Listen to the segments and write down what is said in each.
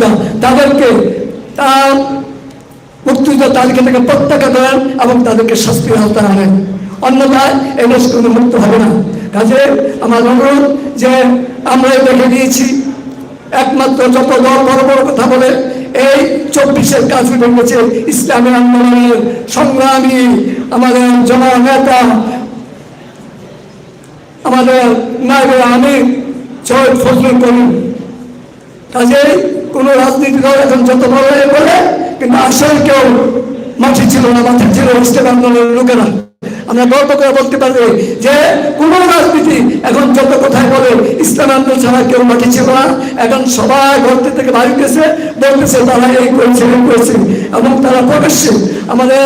মুক্তিযোদ্ধা তাদেরকে তার মুক্তিযোদ্ধা তাদেরকে থেকে প্রত্যাখ্যান করেন এবং তাদেরকে শাস্তির আওতায় আনেন। অন্যথায় এই কোনো মুক্ত হবে না। কাজে আমার অনুরোধ যে আমরা দেখে দিয়েছি, একমাত্র যত দল বড় বড় কথা বলে, এই চব্বিশের কাজ ভেঙেছে ইসলামী আন্দোলনের সংগ্রামী আমাদের জমা নেতা আমাদের নায়বের আমির সৈয়দ ফজলুল করিম। কাজে কোনো রাজনীতি দল এখন যত বড় হয়ে বলে কিন্তু আসলে কেউ মাঠে ছিল না, মাঠে ছিল ইসলাম আন্দোলনের লোকেরা। আমরা গল্প করে বলতে পারি যে, কোন রাজনীতি এখন যত কোথায় বলে, ইসলাম আন্দোলন ছাড়া কেউ মাঠে ছিল না। এখন সবাই ঘর থেকে বাড়িতেছে বলতেছে, তারা এই করেছে এই করেছে। এবং তারা প্রকাশ্যে আমাদের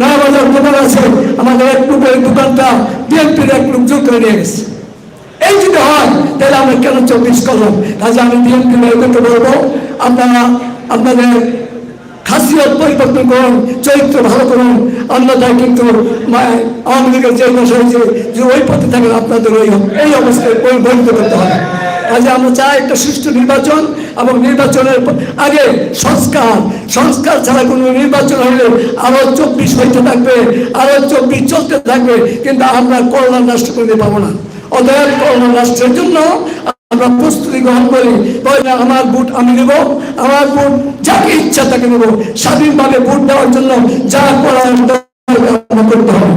নয়াবাজার দোকান আছে, আমাদের এক লোকের দোকানটা বিএনপির এক লোক যোগ করে নিয়ে গেছে। এই যদি হয়, তাহলে আমরা কেন চব্বিশ করলাম? কাজে আমি বিএনপি লোককে বলব। আপনারা আপনাদের খাসিয়ত পরিবর্তন করুন, চরিত্র ভালো করুন। অন্যথায় কিন্তু আওয়ামী লীগের যে দশা হয়েছে, যে ওই পথে থাকেন আপনাদের ওই এই অবস্থায় পরিবর্তিত করতে হবে। কাজে আমরা চাই একটা সুষ্ঠু নির্বাচন এবং নির্বাচনের আগে সংস্কার। সংস্কার ছাড়া কোনো নির্বাচন হলে আরও চব্বিশ হইতে থাকবে, আরও চব্বিশ চলতে থাকবে, কিন্তু আমরা করোনা রাষ্ট্র করতে পাবো না। অতএব করোনা রাষ্ট্রের জন্য আমরা প্রস্তুতি গ্রহণ করি না, আমার বুট আমি নেব আমার বুট যাকে ইচ্ছা তাকে নেব। স্বাধীনভাবে বুট দেওয়ার জন্য যা করার করতে হবে।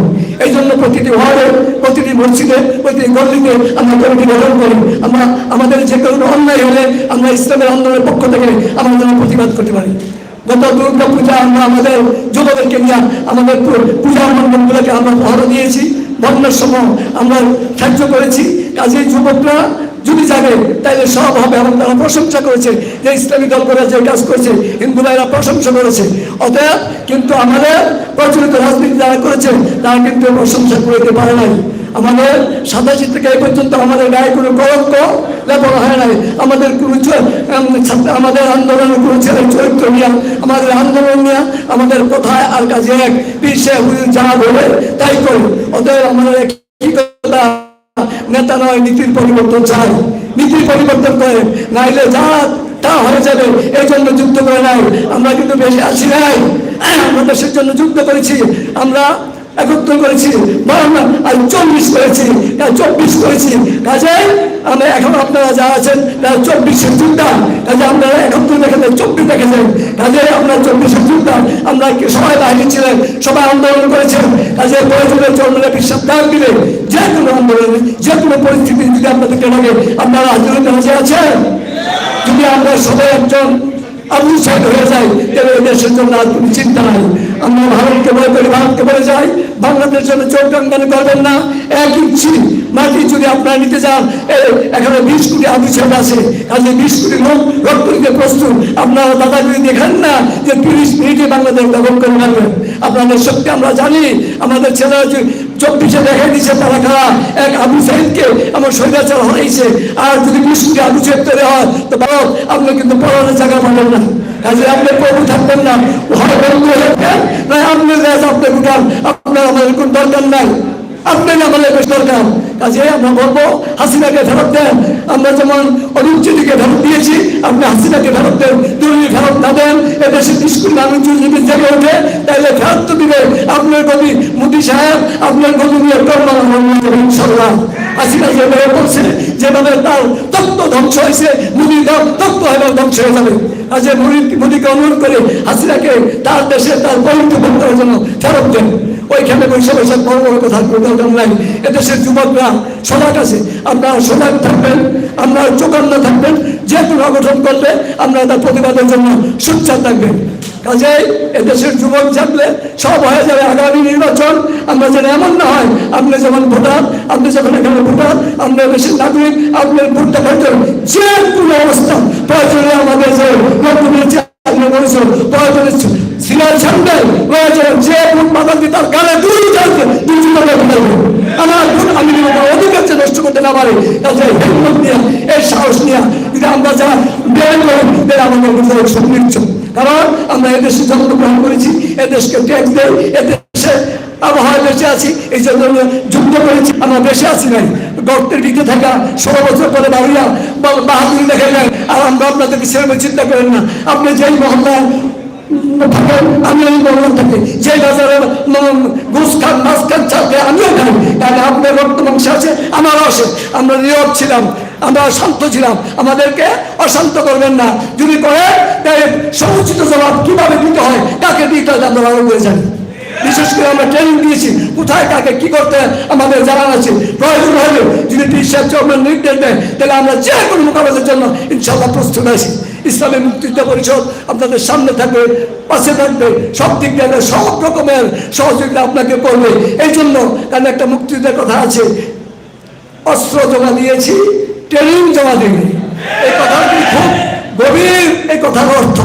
এই জন্য প্রতিটি ওয়ার্ডে প্রতিটি মসজিদে প্রতিটি গল্লিতে আমরা কমিটি গঠন করি। আমরা আমাদের যে কোনো অন্যায় হলে আমরা ইসলামের আন্দোলনের পক্ষ থেকে আমরা যেন প্রতিবাদ করতে পারি। গত দুর্গা পূজা আমরা আমাদের যুবকদেরকে নিয়ে আমাদের পূজা মণ্ডপগুলোকে আমরা ভালো দিয়েছি। বন্যার সময় আমরা সাহায্য করেছি। কাজে যুবকরা যদি জাগে তাহলে সব হবে। এবং তারা প্রশংসা করেছে যে ইসলামী দল করে যে কাজ করেছে হিন্দু ভাইরা প্রশংসা করেছে। অতএব কিন্তু আমাদের প্রচলিত রাজনীতি যারা করেছে, তারা কিন্তু প্রশংসা করতে পারে নাই। আমাদের সাতাশি থেকে এই পর্যন্ত আমাদের গায়ে কোনো কলঙ্ক লেপন হয় নাই। আমাদের কোনো আমাদের আন্দোলনের কোনো ছেলের চরিত্র নিয়ে, আমাদের আন্দোলন নিয়ে, আমাদের কোথায় আর কাজে এক পিসে যা বলে তাই করি। অতএব আমাদের নেতা নয়, নীতির পরিবর্তন চাই। নীতি পরিবর্তন করে নাইলে যা তা হয়ে যাবে, এই জন্য যুদ্ধ করে নাই। আমরা কিন্তু বেশি আছি নাই। আমরা দেশের জন্য যুদ্ধ করেছি। আমরা একত্র করেছি বাউন্ন আর চল্লিশ করেছি চব্বিশ করেছি কাজে আমরা এখন আপনারা যা আছেন, তারা চব্বিশের যুদ্ধা কাজে আপনারা একত্র দেখে দেন, চব্বিশ দেখেছেন কাজে আমরা চব্বিশের যুদ্ধা আমরা সবাই বাহিনী ছিলেন, সবাই আন্দোলন করেছেন। কাজে প্রয়োজনে জন্মলে বিশ্বাস দান দিলে যে কোনো আন্দোলনে, যে কোনো পরিস্থিতি যদি আপনাদেরকে লাগে, আপনারা আন্দোলনে রাজি আছেন? যদি আমরা সবাই একজন আবু হয়ে যাই, তাহলে দেশের জন্য আর কোনো চিন্তা নাই। আমরা ভারতকে বলে করি, ভারতকে বলে যাই বাংলাদেশের জন্য চোখ করবেন না। এক ইঞ্চি মাটি যদি আপনারা নিতে যান এখানে বিশ কোটি আছে। কাজে বিশ কোটি লোক রক্ত দিতে প্রস্তুত। আপনারা না যে তিরিশ মিনিটে বাংলাদেশ দখল করে মারবেন আপনাদের শক্তি আমরা জানি। আমাদের ছেলেরা চব্বিশে দেখে দিচ্ছে তারা খারাপ এক আবু সাইদকে আমার স্বৈরাচার হয়েছে আর যদি বিশ কোটি আবু সাইদ তৈরি হয়, তো ভারত আপনি কিন্তু পড়ানোর জায়গা পাবেন না। কাজে আপনি প্রভু থাকবেন না। হয় বন্ধু না, আপনি আপনি আপনার আমাদের দরকার নাই। আপনি আমাদের বেশ দরকার। কাজে আমরা বলব, হাসিনাকে ফেরত দেন। আমরা যেমন অনুচ্ছেদিকে ফেরত দিয়েছি, আপনি হাসিনাকে ফেরত দেন। দুর্নীতি ফেরত না দেন, এদেশে স্কুল মানুষ জেগে ওঠে তাহলে ফেরত তো দিবে আপনার কবি মোদী সাহেব, আপনার কবি নিয়ে ইনশাল্লাহ হাসিনা যেভাবে বলছে, যেভাবে তার তত্ত্ব ধ্বংস হয়েছে মুদি তত্ত্ব এবার ধ্বংস হয়ে যাবে। মুদি- মোদীকে অনুরোধ করে হাসিনাকে তার দেশে তার পবিত্র করার জন্য ফেরত দেন। ওইখানে বসে বসে বড় বড় কথা দরকার নাই এদেশের যুবকরা সজাগ আছে আপনারা সজাগ থাকবেন আপনারা চোখান্ন থাকবেন, যে কোনো অঘটন করলে আপনারা তার প্রতিবাদের জন্য সোচ্চার থাকবেন। কাজে এদেশের যুবক জানলে সব হয়ে যাবে আগামী নির্বাচন। আমরা যেন এমন না হয়, আপনি যেমন ভোটার, আপনি যখন এখানে ভোটার আপনার দেশের নাগরিক আপনার ভোটটা প্রয়োজন যে কোনো অবস্থা, প্রয়োজনে আমাদের যে প্রয়োজনে সামনে প্রয়োজন যে তার গালে দুই যুদ্ধ করেছি, আমরা বেঁচে আছি নাই। গর্তের ভিতরে থাকা ষোলো বছর পরে বাড়িয়া বাহাদুরি দেখে নেন আর আমরা আপনাদেরকে সেরকম চিন্তা করেন না। আপনি যেই মহল্লায় থাকি যে আমিও তাহলে আপনার আমরা ছিলাম। আমরা ছিলাম আমাদেরকে অশান্ত করবেন না যদি করে তাহলে সমুচিত জবাব কীভাবে দিতে হয় কাকে দিতে হয় আমরা ভালো করে জানি বিশেষ করে আমরা ট্রেনিং দিয়েছি কোথায় কাকে কি করতে আমাদের জানা আছে। প্রয়োজন হলে যদি নির্দেশ দেয় তাহলে আমরা যে কোনো মোকাবেলার জন্য ইনশাল্লাহ প্রস্তুত আছি ইসলামী মুক্তিযুদ্ধ পরিষদ আপনাদের সামনে থাকবে, পাশে থাকবে, সব দিক থেকে সব রকমের সহযোগিতা আপনাকে করবে। এই জন্য কারণ একটা মুক্তিযুদ্ধের কথা আছে, অস্ত্র জমা দিয়েছি ট্রেনিং জমা দিইনি। এই কথাটি খুব গভীর, এই কথার অর্থ।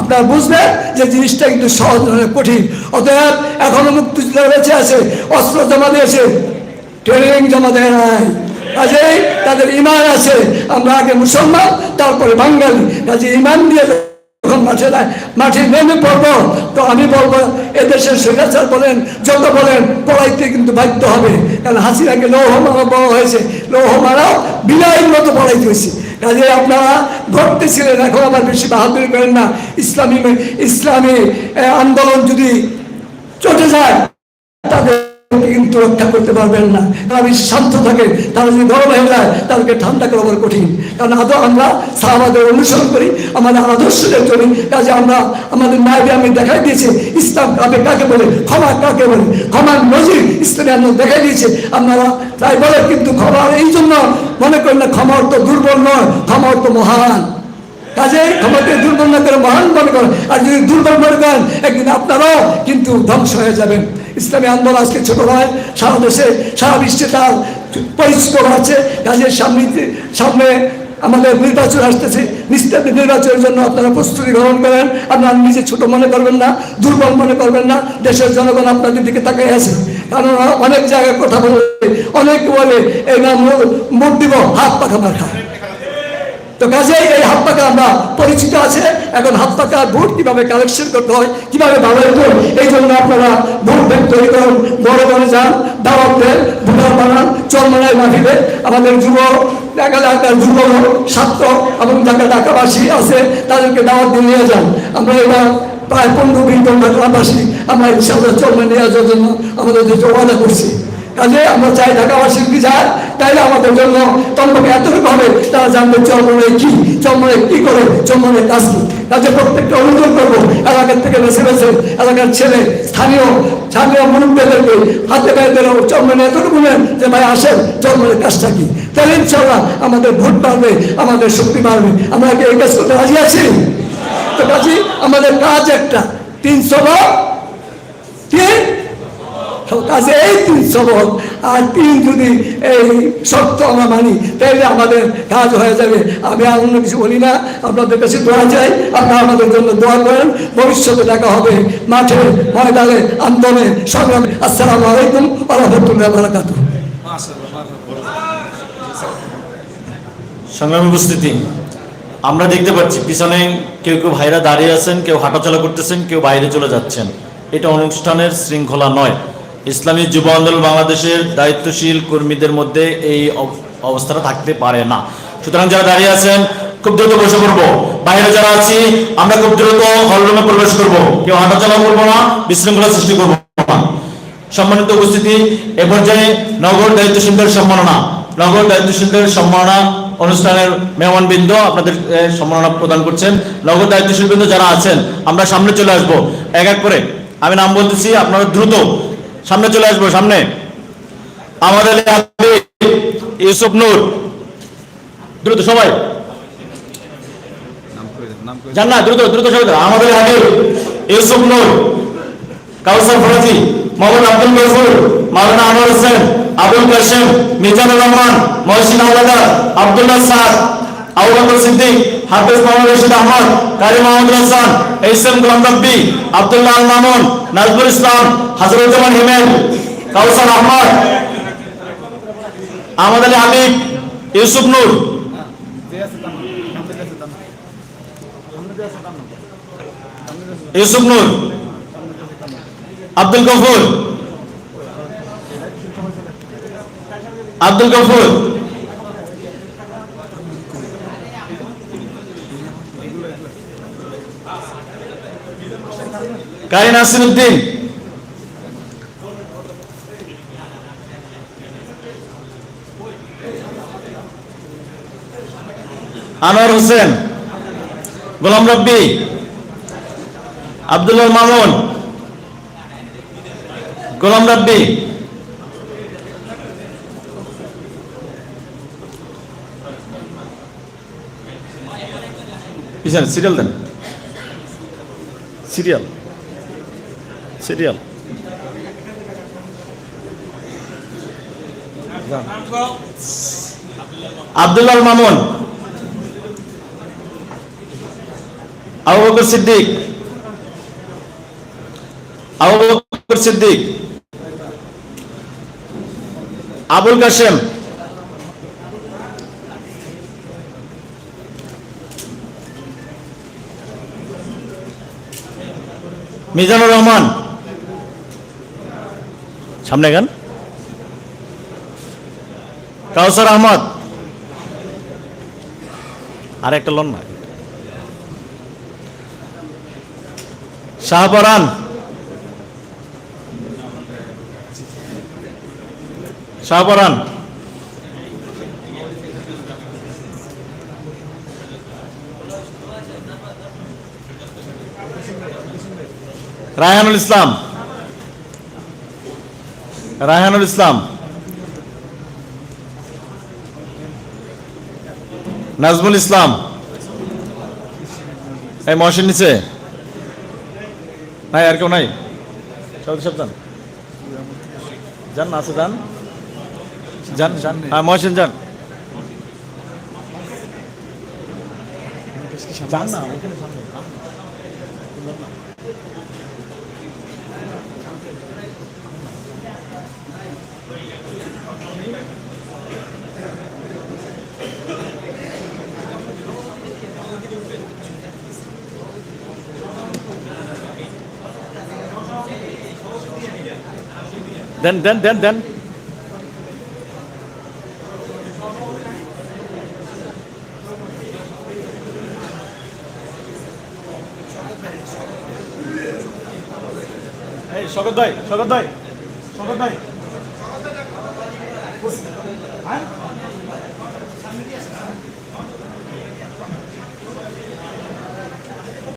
আপনারা বুঝবেন যে জিনিসটা কিন্তু সহজ কঠিন। অতএব এখনও মুক্তিযুদ্ধ বেঁচে আছে, অস্ত্র জমা দিয়েছে ট্রেনিং জমা দেয় নাই। কাজেই তাদের ইমান আছে। আমরা আগে মুসলমান, তারপরে বাঙালি। কাজে ইমান দিয়ে যখন মাঠে মাঠে নেমে পড়ব, তো আমি বলব, এদেশের স্বৈরাচার বলেন, যত বলেন, পড়াইতে কিন্তু বাধ্য হবে। কারণ হাসিনাকে লৌহ মারা বড় হয়েছে। লৌহ মারাও বিনয়ের মতো পড়াইতে হয়েছে। কাজে আপনারা ঘটতে ছিলেন, এখন আবার বেশি বাহাদুরি করেন না। ইসলামী ইসলামী আন্দোলন যদি চটে যায়, তাদের কিন্তু রক্ষা করতে পারবেন না। তারা বেশি শান্ত থাকে তারা যদি গরম হয়ে যায় তাদেরকে ঠান্ডা করা বড় কঠিন। কারণ আদৌ আমরা সাহাবাদের অনুসরণ করি, আমাদের আদর্শদের চলি কাজে আমরা আমাদের মায়ের আমি দেখাই দিয়েছি, ইসলাম কাকে কাকে বলে, ক্ষমা কাকে বলে ক্ষমার নজির ইসলামী আমরা দেখাই দিয়েছে। আপনারা তাই বলে কিন্তু ক্ষমার এই জন্য মনে করেন না, ক্ষমা অর্থ দুর্বল নয়, ক্ষমা অর্থ মহান। কাজে ক্ষমতাকে দুর্বল না করে মহান মনে করেন। আর যদি দুর্বল মনে করেন, একদিন আপনারাও কিন্তু ধ্বংস হয়ে যাবেন। ইসলামী আন্দোলন আজকে ছোট নয় সারা দেশে, সারা বিশ্বে তার পরিচিত আছে কাজের সামনে সামনে আমাদের নির্বাচন আসতেছে। নিশ্চিত নির্বাচনের জন্য আপনারা প্রস্তুতি গ্রহণ করেন। আপনারা নিজে ছোট মনে করবেন না, দুর্বল মনে করবেন না। দেশের জনগণ আপনাদের দিকে তাকিয়ে আছে। কারণ অনেক জায়গায় কথা বলে, অনেক বলে, এই নাম ভোট দিব, হাত পাখা খায় তো কাজে এই হাত পাকা আমরা পরিচিত আছে। এখন হাত পাকা ভোট কীভাবে কালেকশন করতে হয়, কীভাবে ব্যবহার করুন এই জন্য আপনারা ভোট ব্যাংক তৈরি করুন। বড় বড় যান, দাওয়াত দেন ভোটার বানান, চরমনায় মাটিতে আমাদের যুব এলাকার যুব ছাত্র এবং যারা ঢাকাবাসী আছে, তাদেরকে দাওয়াত দিয়ে নিয়ে যান। আমরা এবার প্রায় পনেরো বিশ জন ঢাকাবাসী, আমরা ইনশাআল্লাহ চরমে নিয়ে যাওয়ার জন্য আমাদের যে ওয়াদা করছি। কাজে আমরা চাই ঢাকাবাসী কি যায় তাইলে আমাদের জন্য তন্ত্রকে এতটুকু হবে, তারা জানবে চরমনে কি চরমনে কি করে চরমনে কাজ কি। কাজে প্রত্যেকটা অনুরোধ করব, এলাকার থেকে বেছে বেছে, এলাকার ছেলে, স্থানীয় স্থানীয় মুরব্বীদেরকে হাতে পায়ে দিল চরমনে এতটুকু নেন যে ভাই আসেন চরমনের কাজটা কি? তাহলে ইনশাল্লাহ আমাদের ভোট বাড়বে, আমাদের শক্তি বাড়বে। আমরা কি এই কাজ করতে রাজি আছি? তো কাজে, আমাদের কাজ একটা। তিনশো তিন কাজে এই তিন সবক আর তিন যদি এই সত্য আমরা মানি, তাহলে আমাদের কাজ হয়ে যাবে। আমি আর অন্য কিছু বলি না। আপনাদের কাছে দোয়া চাই। আপনারা আমাদের জন্য দোয়া করেন। ভবিষ্যতে দেখা হবে মাঠে, ময়দানে, আন্দোলনে, সংগ্রামে। আসসালামু আলাইকুম আলহামদুলিল্লাহ বারাকাতু সংগ্রামী উপস্থিতি। আমরা দেখতে পাচ্ছি, পিছনে কেউ কেউ ভাইরা দাঁড়িয়ে আছেন, কেউ হাঁটাচলা করতেছেন, কেউ বাইরে চলে যাচ্ছেন। এটা অনুষ্ঠানের শৃঙ্খলা নয়। ইসলামী যুব আন্দোলন বাংলাদেশের দায়িত্বশীল কর্মীদের মধ্যে এই অব- অবস্থাটা থাকতে পারে না। সুতরাং যারা দাঁড়িয়ে আছেন, খুব দ্রুত বসে পড়ব। বাইরে যারা আছি, আমরা খুব দ্রুত হলরুমে প্রবেশ করব। কেউ হাঁটাচলা করব না, বিশৃঙ্খলা সৃষ্টি করব না। সম্মানিত উপস্থিতি, এ পর্যায়ে নগর দায়িত্বশীলদের সম্মাননা। নগর দায়িত্বশীলদের সম্মাননা অনুষ্ঠানের মেহমানবৃন্দ আপনাদের সম্মাননা প্রদান করছেন। নগর দায়িত্বশীল বৃন্দ যারা আছেন, আমরা সামনে চলে আসব। এক এক করে। আমি নাম বলতেছি, আপনারা দ্রুত সামনে চলে আসব, সামনে। আমাদের ইউসুফ নূর। দ্রুত সবাই। যান না দ্রুত দ্রুত সবাই। আমাদের হাবিব ইউসুফ নূর, কাউসার ফরাজি মোহাম্মদ আব্দুল গফুর মাওলানা আনোয়ার হোসেন, আবুল কাসেম মিজানুর রহমান, মহসিন আওলাদা আব্দুল্লাহ সাদ আবু বকর সিদ্দিক হাফেজ মোহাম্মদ রশিদ আহমদ, কারি মাহমুদ হাসান এস এম গোলাম রব্বি, আব্দুল্লাহ মামুন, নাজমুল ইসলাম, হাজরুজ্জামান হিমেদ কাউসার আহমদ আহমদ আলী হাবিব, ইউসুফ নূর। ইউসুফ নূর, আব্দুল গফুর আব্দুল গফুর। কারি নাসির উদ্দিন আনোয়ার হোসেন। গোলাম রব্বি। আব্দুল্লাহ মামুন। গোলাম রব্বি। পিছনে সিরিয়াল দেন। Serial serial. আব্দুল্লাহ মামুন। আবু সিদ্দিক। আবু সিদ্দিক। আবুল কাশেম। মিজানুর রহমান। সামনে গান। কাউসার আহমদ। আর একটা লন না। শাহপরান শাহপরান রায়হানুল ইসলাম। রায়হানুল ইসলাম। নাজমুল ইসলাম। এই মহসিন নিচে। নাই, আর কেউ নাই? সব সব যান। যান আছে, যান। যান যান। হ্যাঁ না দেন দেন দেন দেন স্বাগত ভাই স্বাগত ভাই স্বাগত ভাই